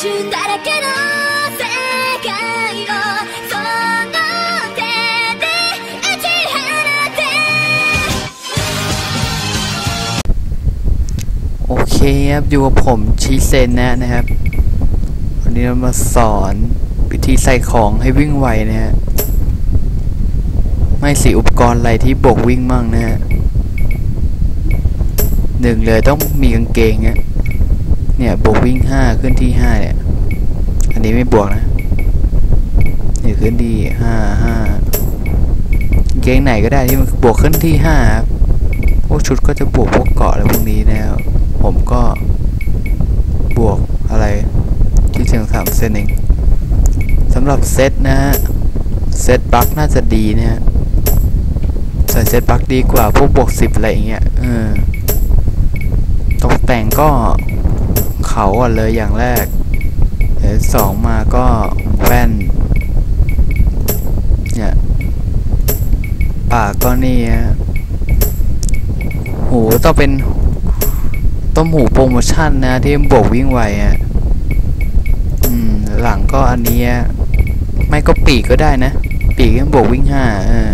中だらけの世界をその手で打ち放て โอเคครับอยู่กับผมชีเซนนะนะครับ วันนี้เรามาสอนวิธีใส่ของให้วิ่งไวนะฮะ ไม่สีอุปกรณ์อะไรที่บวกวิ่งมั่งนะฮะหนึ่งเลยต้องมีกางเกงเนี่ย เนี่ยบวกวิ่งห้าขึ้นที่ห้าเนี่ย อันนี้ไม่บวกนะนี่ขึ้นที่ห้าห้าเกงไหนก็ได้ที่มันบวกขึ้นที่ห้าครับพวกชุดก็จะบวกพวกเกาะอะไรพวกนี้นะครับผมก็บวกอะไรที่เชียงสามเซนเองสำหรับเซตนะฮะเซตบัคน่าจะดีนะฮะใส่เซตบัคดีกว่าพวกบวกสิบอะไรอย่างเงี้ยเออตกแต่งก็ เขาอะเลยอย่างแรกเดี๋ยวสองมาก็แว่น เนี่ยปากก็นี่ฮะหูต้องเป็นต้มหูโปรโมชั่นนะที่บวกวิ่งไวอะอืมหลังก็อันนี้ไม่ก็ปีกก็ได้นะ ปีกก็บวกวิ่งห้าเออ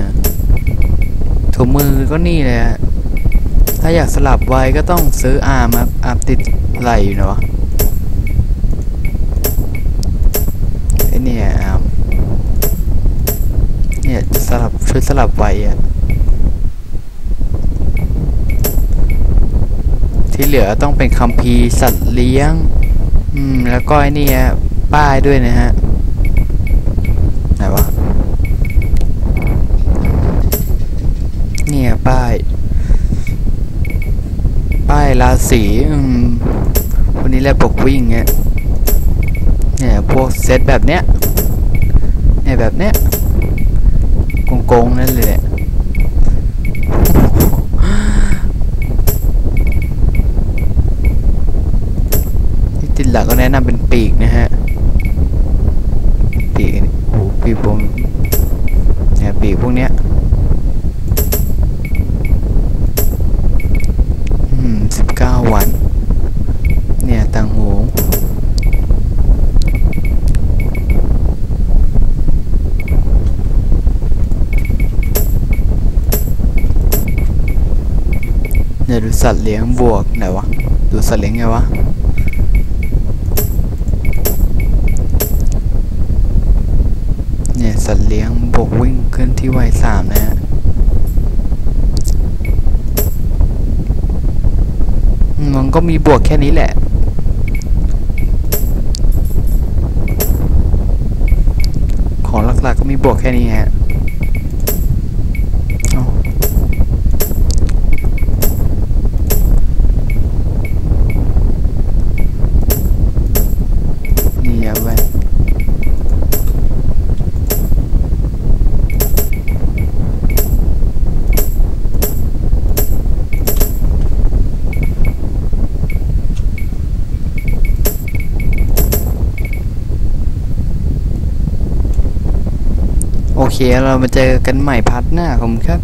ถุงมือก็นี่เลยฮะ ถ้าอยากสลับไวก็ต้องซื้ออาร์มครับอาร์มติดไหลอยู่เนาะไอเนี่ยอาร์มเนี่ยจะสลับช่วยสลับไวอะที่เหลือต้องเป็นคัมภีร์สัตว์เลี้ยง อืม แล้วก็ไอ้นี่ฮะป้ายด้วยนะฮะ ไหนวะ เนี่ยป้าย ป้าย ราศีวันนี้แหละปกวิ่งเงี้ยเนี่ยพวกเซตแบบเนี้ยเนี่ยแบบเนี้ยโกงๆนั่นเลยแหละที่ติดหลักก็แนะนำเป็นปีกนะฮะ ปีกโอ้โหปีกพวกเนี่ยปีกพวกเนี้ย อืมสิบเก้าวัน เนี่ยต่างหูี่ยดูสัตว์เลี้ยงบวกไหนวะ ดูสัตว์เลี้ยงไงวะ เนี่ยสัตว์เลี้ยงบวกวิ่งขึ้นที่วัยสามนะฮะมมันก็มีบวกแค่นี้แหละของหลักๆก็มีบวกแค่นี้ฮะเอ้านี่อะแว่น โอ เคเรามาเจอกันใหม่พัทหน้าผมครับ